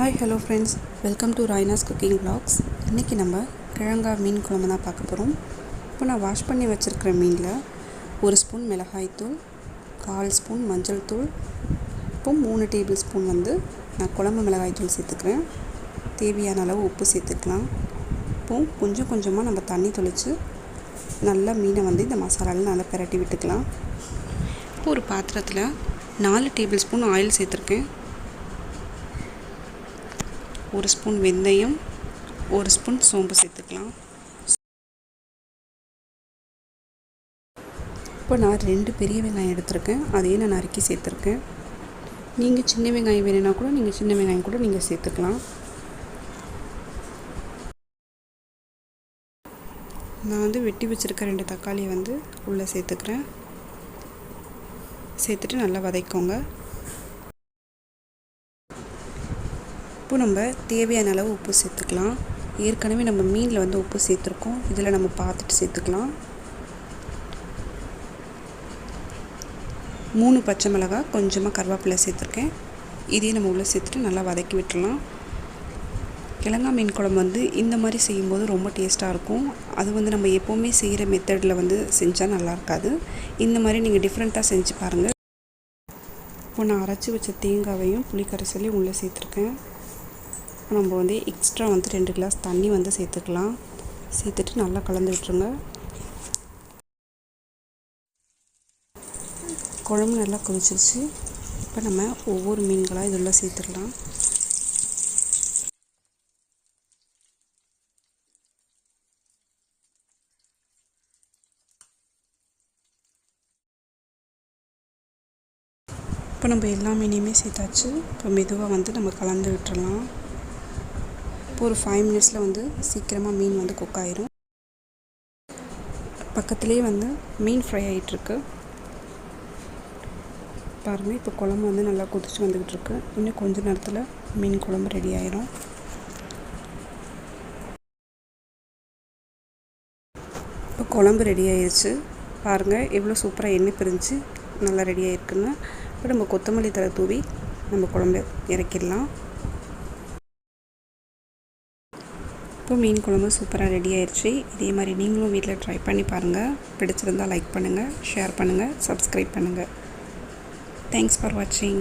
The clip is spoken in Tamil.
Hi hello friends welcome to Raina's cooking blogs இன்றைக்கி நம்ம கிழங்கா மீன் குழம்பு தான் பார்க்க போகிறோம் இப்போ நான் வாஷ் பண்ணி வச்சுருக்கிற மீனில் ஒரு ஸ்பூன் மிளகாய்த்தூள் கால் ஸ்பூன் மஞ்சள் தூள் இப்போ மூணு டேபிள் ஸ்பூன் வந்து நான் குழம்பு மிளகாய்த்தூள் சேர்த்துக்கிறேன். தேவையான அளவு உப்பு சேர்த்துக்கலாம். இப்போ கொஞ்சம் கொஞ்சமாக நம்ம தண்ணி தெளித்து நல்லா மீனை வந்து இந்த மசாலாவில் நல்லா பிரட்டி விட்டுக்கலாம். இப்போ ஒரு பாத்திரத்தில் நாலு டேபிள் ஸ்பூன் ஆயில் சேர்த்துருக்கேன். ஒரு ஸ்பூன் வெந்தயம் ஒரு ஸ்பூன் சோம்பு சேர்த்துக்கலாம். இப்போ நான் ரெண்டு பெரிய வெங்காயம் எடுத்திருக்கேன். அதையும் நான் நறுக்கி சேர்த்துருக்கேன். நீங்கள் சின்ன வெங்காயம் வேணும்னா கூட நீங்கள் சின்ன வெங்காயம் கூட நீங்கள் சேர்த்துக்கலாம். நான் வந்து வெட்டி வச்சுருக்க ரெண்டு தக்காளியை வந்து உள்ளே சேர்த்துக்கிறேன். சேர்த்துட்டு நல்லா வதக்கோங்க இப்போ நம்ம தேவையான அளவு உப்பு சேர்த்துக்கலாம். ஏற்கனவே நம்ம மீனில் வந்து உப்பு சேர்த்துருக்கோம். இதில் நம்ம பார்த்துட்டு சேர்த்துக்கலாம். மூணு பச்சை மிளகாய் கொஞ்சமாக கருவேப்பிலை சேர்த்துருக்கேன். இதையும் நம்ம உள்ளே சேர்த்துட்டு நல்லா வதக்கி விட்டுடலாம் கிழங்கா மீன் குழம்பு வந்து இந்த மாதிரி செய்யும்போது ரொம்ப டேஸ்ட்டாக இருக்கும். அது வந்து நம்ம எப்போவுமே செய்கிற மெத்தடில் வந்து செஞ்சால் நல்லா இருக்காது. இந்த மாதிரி நீங்கள் டிஃப்ரெண்ட்டாக செஞ்சு பாருங்கள் இப்போ நான் அரைச்சி வச்ச தேங்காவையும் புளிக்கரைசலையும் உள்ளே சேர்த்துருக்கேன். நம்ம வந்து எக்ஸ்ட்ரா வந்து ரெண்டு கிளாஸ் தண்ணி வந்து சேர்த்துக்கலாம். சேர்த்துட்டு நல்லா கலந்து விட்டுருங்க. குழம்பு நல்லா கொதிச்சிருச்சு. இப்போ நம்ம ஒவ்வொரு மீன்களாக இதெல்லாம் சேர்த்துக்கலாம் இப்போ நம்ம எல்லா மீனையுமே சேர்த்தாச்சு. இப்போ மெதுவாக வந்து நம்ம கலந்து விட்டுடலாம். ஒரு ஃபைவ் மினிட்ஸில் வந்து சீக்கிரமாக மீன் வந்து குக் ஆயிரும். பக்கத்துலேயே வந்து மீன் ஃப்ரை ஆகிட்டுருக்கு பாருங்கள் இப்போ குழம்பு வந்து நல்லா கொதிச்சு வந்துக்கிட்டு இருக்கு இன்னும் கொஞ்ச நேரத்தில் மீன் குழம்பு ரெடி ஆயிரும். இப்போ குழம்பு ரெடி ஆயிடுச்சு பாருங்கள் எவ்வளோ சூப்பராக எண்ணெய் பிரிஞ்சு நல்லா ரெடி ஆகிருக்குன்னு இப்போ நம்ம கொத்தமல்லி தலை தூவி நம்ம குழம்பு இறக்கிடலாம். இப்போ மீன் குழம்பு சூப்பராக ரெடி ஆயிடுச்சு இதே மாதிரி நீங்களும் வீட்டில் ட்ரை பண்ணி பாருங்கள் பிடிச்சிருந்தால் லைக் பண்ணுங்கள் ஷேர் பண்ணுங்கள் சப்ஸ்கிரைப் பண்ணுங்கள் தேங்க்ஸ் ஃபார் வாட்சிங்